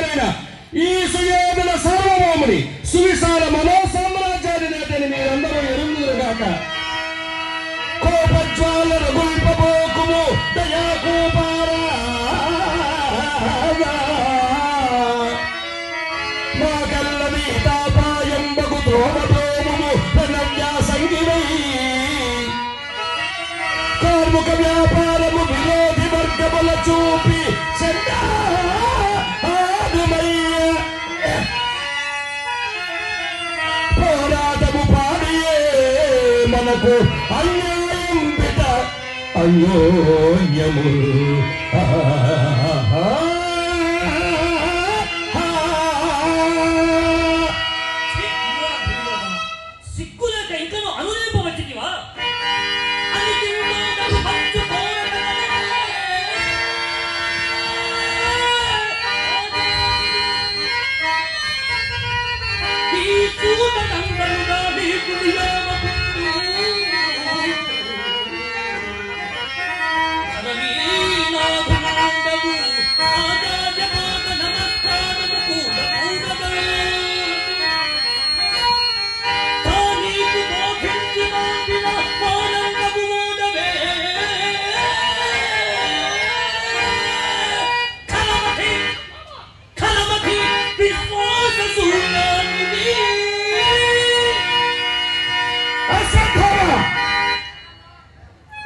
పేరైన ఈ సుయోధుల సార్వభౌముని సువిశాల మనో సామ్రాజ్యాన్ని నేతని మీరందరూ ఎరుగుదురుగాక కోపజ్వాలను గుల్పబోకుము దయాకూపారా మాకల్లది తాపాయంబగు ద్రోమద్రోమము మనకు అన్యాయం బిట అన్యోన్యము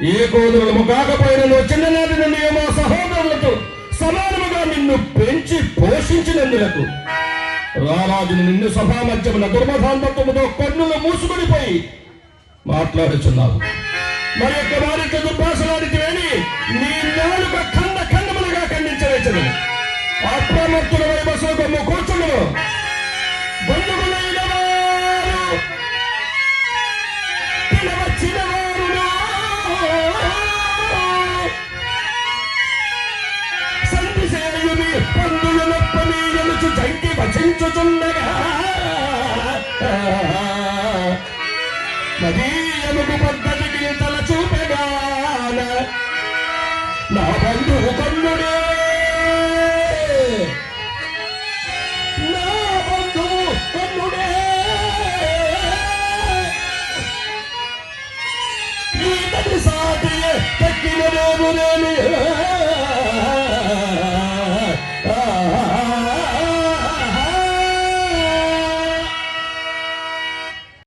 ఏ కోదులను కాకపోయినను చిన్ననాటి నుండి మా సహోదరులతో సమానముగా నిన్ను పెంచి పోషించినందులకు రారాజును నిన్ను సభామధ్యమున దుర్మధాంతత్వముతో కన్నులు మూసుకొనిపోయి మాట్లాడుచున్నావు. మరి యొక్క వారితో దుర్భాషలాడితేని నీ నాలుక ఖండ ఖండములుగా ఖండించవేచను అప్రమత్తుల వైపు కొమ్ము జంకి భజించుచుండగా మదీయముకు పద్ధతికి తల చూపగాన నా బంధువు కన్నుడే నా బంధువు కన్నుడే ఈతడి సాటియే తక్కిన నేను